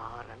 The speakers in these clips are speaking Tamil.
waren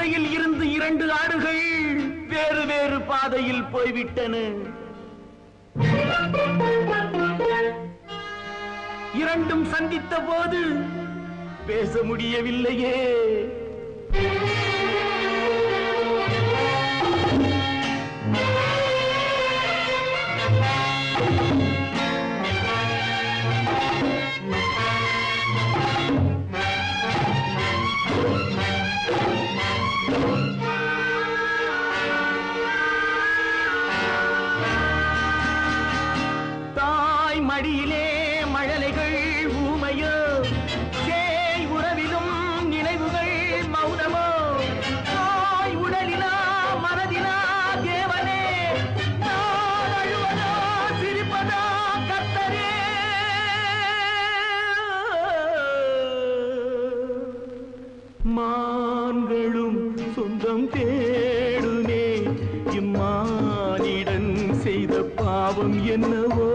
மந்தையில் இருந்து இரண்டு ஆடுகள் வேறு வேறு பாதையில் போய்விட்டன. இரண்டும் சந்தித்த போது பேச முடியவில்லையே. மான்களும் சொந்தம் தேடுமே இம்மானிடன் செய்த பாவம் என்னவோ?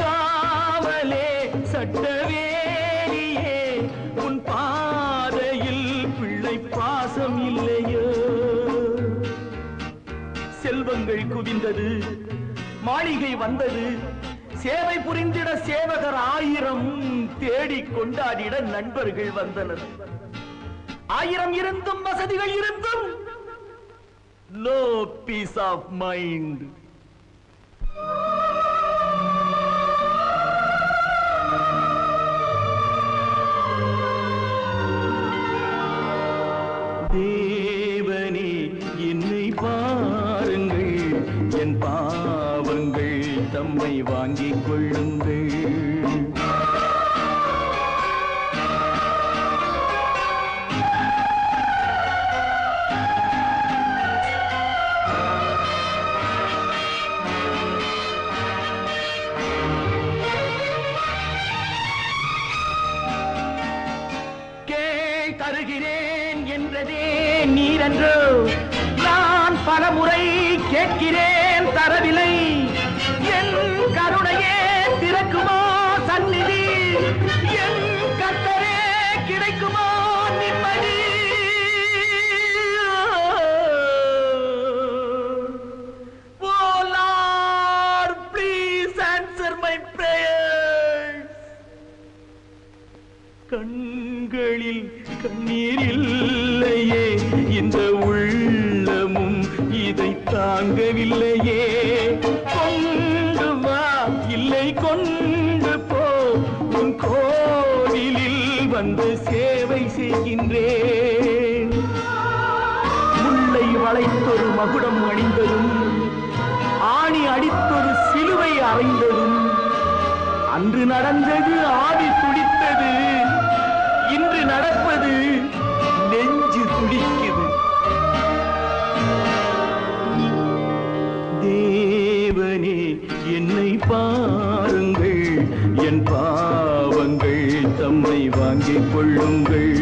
காவலே சட்டவேலியே உன் பாதையில் பிள்ளை பாசம் இல்லையோ? செல்வங்கள் குவிந்தது மாளிகை வந்தது சேவை புரிந்திட சேவகர் ஆயிரம் தேடி கொண்டாடிட நண்பர்கள் வந்தனர். ஆயிரம் இருந்தும் வசதிகள் இருந்தும். நோ பீஸ் ஆஃப் மைண்ட் தேவனே என்னை பாருங்கள். என் பாவங்கள் தம்மை வாங்கிக் கொள்ளுங்கள். என்று நான் பலமுறை கேட்கிறேன் தரவில்லை. என் கருணையே திறக்குமா சந்நிதி? என் கத்தரே கிடைக்குமா நிம்மதி? கண்களில் கண்ணீர் இந்த உள்ளமும் இதை தாங்கவில்லையே. கொண்டு வா இல்லை கொண்டு போ. உன் கோவிலில் வந்து சேவை செய்கின்றேன். முல்லை வளைத்தொரு மகுடம் அணிந்ததும் ஆணி அடித்தொரு சிலுவை அறைந்ததும் அன்று நடந்தது ஆவி துடி என் பாவங்கள் தம்மை வாங்கிக் கொள்ளுங்கள்.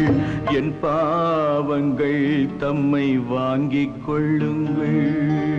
என் பாவங்கள் தம்மை வாங்கிக் கொள்ளுங்கள்.